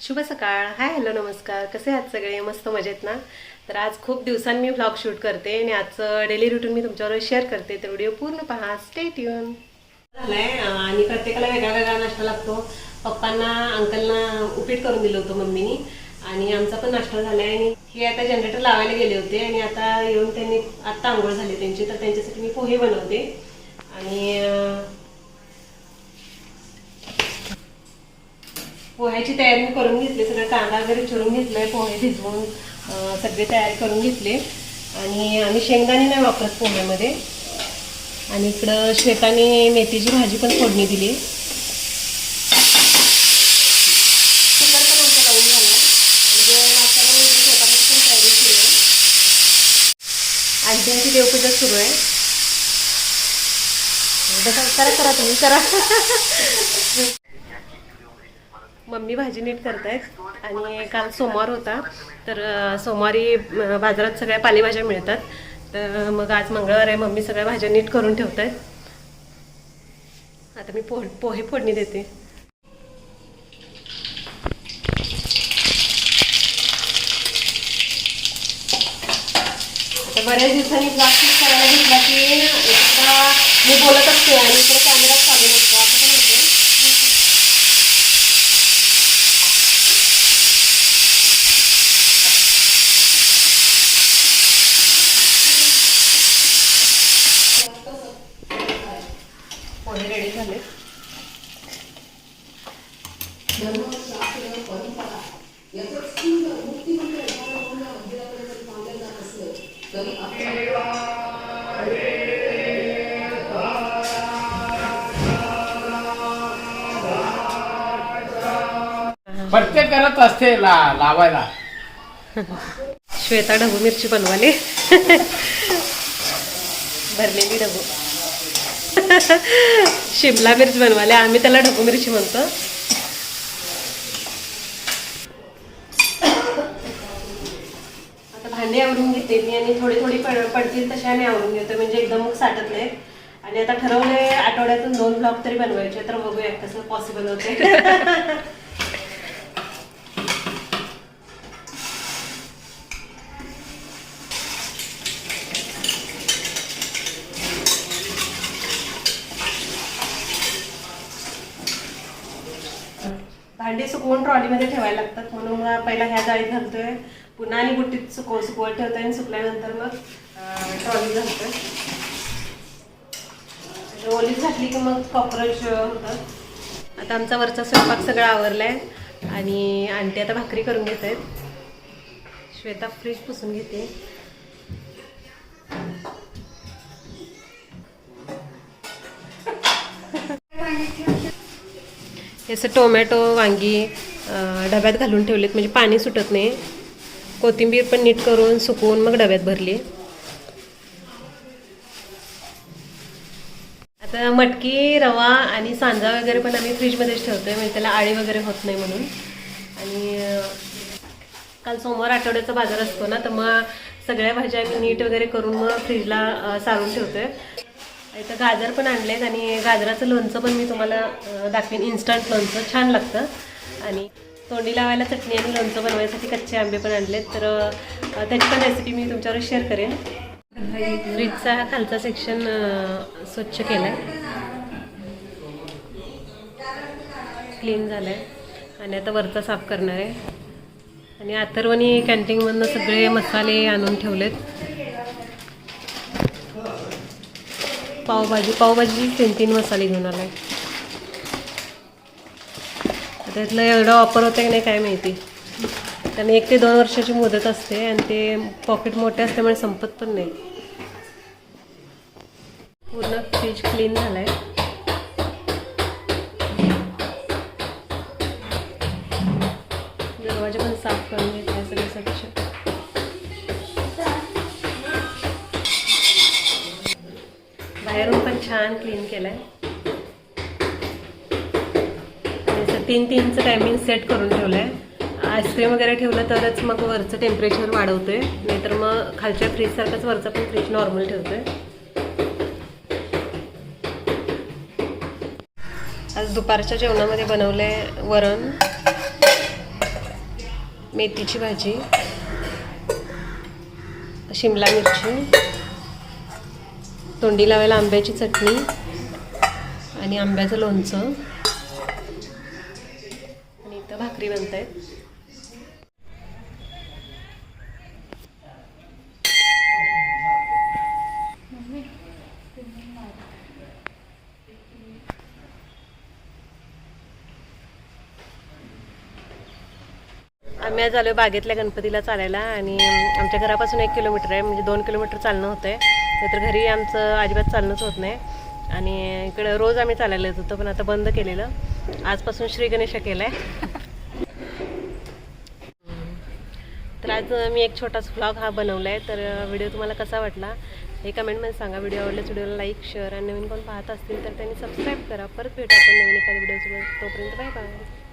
शुभ सकाळ. Hi hello नमस्कार. कसे आहात सगळे? मस्त मजेत ना? तर आज खूप दिवसांनी मी व्लॉग शूट करते आणि आजचं डेली रुटीन मी तुमच्यावर शेअर करते. तर व्हिडिओ पूर्ण पहा. स्टेट येऊन झालाय. आणि प्रत्येकाला वेगळा वेगळा नाश्ता लागतो. पप्पांना अंकलना उपीट करून दिलं होतं मम्मीनी. आणि आमचा पण नाश्ता झालाय. आणि हे आता जनरेटर लावायला गेले होते. आणि आता येऊन त्यांनी आत्ता आंघोळ झाली त्यांची. तर त्यांच्यासाठी मी पोहे बनवते. आणि पोह्याची तयारी मी करून घेतली सगळं कांदा वगैरे चिरून आहे पोहे भिजवून सगळे तयार करून घेतले. आणि आम्ही शेंगदाणे नाही वापरत पोह्यामध्ये. आणि इकडं श्वेताने मेथीची भाजी पण फोडणी दिली. कुकर पण आमचा लावून झाला म्हणजे पण तयारी सुरू आहे आंटींची देवपूजा सुरू आहे. बसा, करा करा तुम्ही करा. मम्मी भाजी नीट करतायत. आणि काल सोमवार होता. तर सोमवारी बाजारात सगळ्या पालेभाज्या मिळतात. तर मग आज मंगळवार आहे. मम्मी सगळ्या भाज्या नीट करून ठेवत आहेत आता मी पोह पोहे फोडणी देते. आता बऱ्याच दिवसांनी प्लास्टिक करायला घेतला की एकदा मी बोलत असते आणि इकडे कॅमेरा चालू नसतो असं पण होतं पोहे रेडी झाले प्रत्येक करत असते ला लावायला. श्वेता ढबू मिरची बनवाले. भरलेली ढबू. शिमला मिरची बनवाले. आम्ही त्याला ढबू मिरची म्हणतो. भांडे आवरून घेते मी आणि थोडी थोडी पड पडतील तसे आम्ही आवरून घेतो म्हणजे एकदम मग साठत नाही आणि आता ठरवले आठवड्यातून दोन ब्लॉग तरी बनवायचे. तर बघूया कसं पॉसिबल होते भांडे सुकवून ट्रॉलीमध्ये ठेवायला लागतात. म्हणून मग पहिला ह्या जाळीत घालतोय. पुन्हा आणि बुट्टीत सुकव सुकवत ठेवतोय आणि सुकल्यानंतर मग ट्रॉली घालतोय. ओलीत घातली की मग कॉक्रोच होतात. आता आमचा वरचा स्वयंपाक सगळा आवरला आहे आणि आंटी आता भाकरी करून घेत आहेत श्वेता फ्रीज पुसून घेते. हे असं टोमॅटो वांगी डब्यात घालून ठेवलेत म्हणजे पाणी सुटत नाही. कोथिंबीर पण नीट करून सुकवून मग डब्यात भरली. आता मटकी रवा आणि सांजा वगैरे पण आम्ही फ्रीजमध्येच ठेवतोय म्हणजे त्याला आळी वगैरे होत नाही म्हणून. आणि काल सोमवार आठवड्याचा बाजार असतो ना तर मग सगळ्या भाज्या आम्ही नीट वगैरे करून मग फ्रीजला सारून सारून ठेवतोय. इथं गाजर पण आणलेत आणि गाजराचं लोणचं पण मी तुम्हाला दाखवीन दाखवेन. इन्स्टंट लोणचं. छान लागतं. आणि तोंडी लावायला चटणी आणि लोणचं बनवायसाठी कच्चे आंबे पण आणलेत. तर त्याची पण रेसिपी मी तुमच्यावर शेअर करेन. फ्रीजचा खालचा सेक्शन स्वच्छ केलाय. क्लीन झालाय. आणि आता वरचा साफ करणार आहे. आणि अथर्वनी कॅन्टीनमधनं सगळे मसाले आणून ठेवलेत. पावभाजी पावभाजी तीन तीन मसाले घेऊन आलाय. त्यातलं एवढं ऑफर होतं की नाही काय माहिती. कारण एक ते दोन वर्षाची मुदत असते आणि ते पॉकेट मोठे असल्यामुळे संपत पण नाही. पूर्ण फ्रीज क्लीन झालाय. दरवाजा पण साफ करून घेतलाय सगळे स्वच्छ बाहेरून पण छान क्लीन केलाय. आहे तीन तीनचं टायमिंग सेट करून ठेवलं आहे आईस्क्रीम वगैरे ठेवलं तरच मग वरचं टेम्परेचर वाढवतोय. नाहीतर मग खालच्या फ्रीजसारखंच वरचं पण फ्रीज नॉर्मल ठेवतोय. आज दुपारच्या जेवणामध्ये बनवलं आहे वरण मेथीची भाजी शिमला मिरची तोंडी लावायला आंब्याची चटणी आणि आंब्याचं लोणचं. इथं आम्ही आज आलो बागेतल्या गणपतीला चालायला आणि आमच्या घरापासून एक किलोमीटर आहे म्हणजे दोन किलोमीटर चालणं होतं आहे तर घरी आमचं अजिबात चालणंच होत नाही. आणि इकडं रोज आम्ही चालायला येत होतो पण आता बंद केलेलं. आजपासून श्री गणेश केला आहे आज मी एक छोटासा व्लॉग हा बनवला आहे तर व्हिडिओ तुम्हाला कसा वाटला हे कमेंटमध्ये सांगा. व्हिडिओ आवडल्यास व्हिडिओला लाईक शेअर आणि नवीन कोण पाहत असतील तर त्यांनी सबस्क्राईब करा. परत भेटा आपण नवीन एखाद्या व्हिडिओसोबत तोपर्यंत बाय बाय